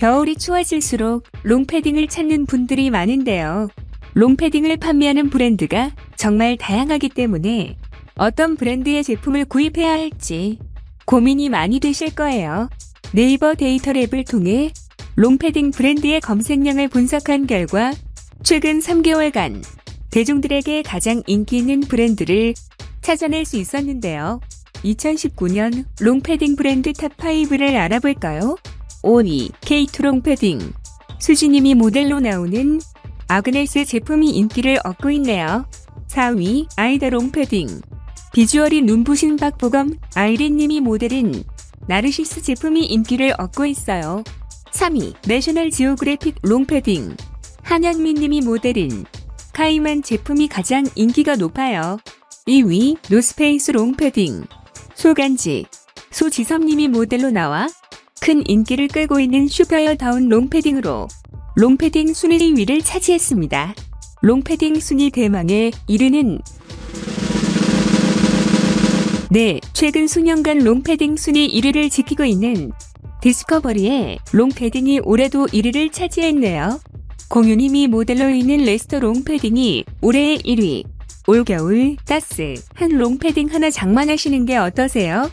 겨울이 추워질수록 롱패딩을 찾는 분들이 많은데요. 롱패딩을 판매하는 브랜드가 정말 다양하기 때문에 어떤 브랜드의 제품을 구입해야 할지 고민이 많이 되실 거예요. 네이버 데이터 랩을 통해 롱패딩 브랜드의 검색량을 분석한 결과 최근 3개월간 대중들에게 가장 인기 있는 브랜드를 찾아낼 수 있었는데요. 2019년 롱패딩 브랜드 탑5를 알아볼까요? 5위 K2 롱 패딩 수지님이 모델로 나오는 아그네스 제품이 인기를 얻고 있네요. 4위 아이다 롱 패딩 비주얼이 눈부신 박보검 아이린님이 모델인 나르시스 제품이 인기를 얻고 있어요. 3위 내셔널 지오그래픽 롱 패딩 한현민님이 모델인 카이만 제품이 가장 인기가 높아요. 2위 노스페이스 롱 패딩 소간지 소지섭님이 모델로 나와 큰 인기를 끌고 있는 슈퍼어 다운 롱패딩으로 롱패딩 순위 1위를 차지했습니다. 롱패딩 순위 대망의 1위는 네, 최근 수년간 롱패딩 순위 1위를 지키고 있는 디스커버리의 롱패딩이 올해도 1위를 차지했네요. 공유님이 모델로 있는 레스터 롱패딩이 올해의 1위. 올겨울 따스한 롱패딩 하나 장만하시는 게 어떠세요?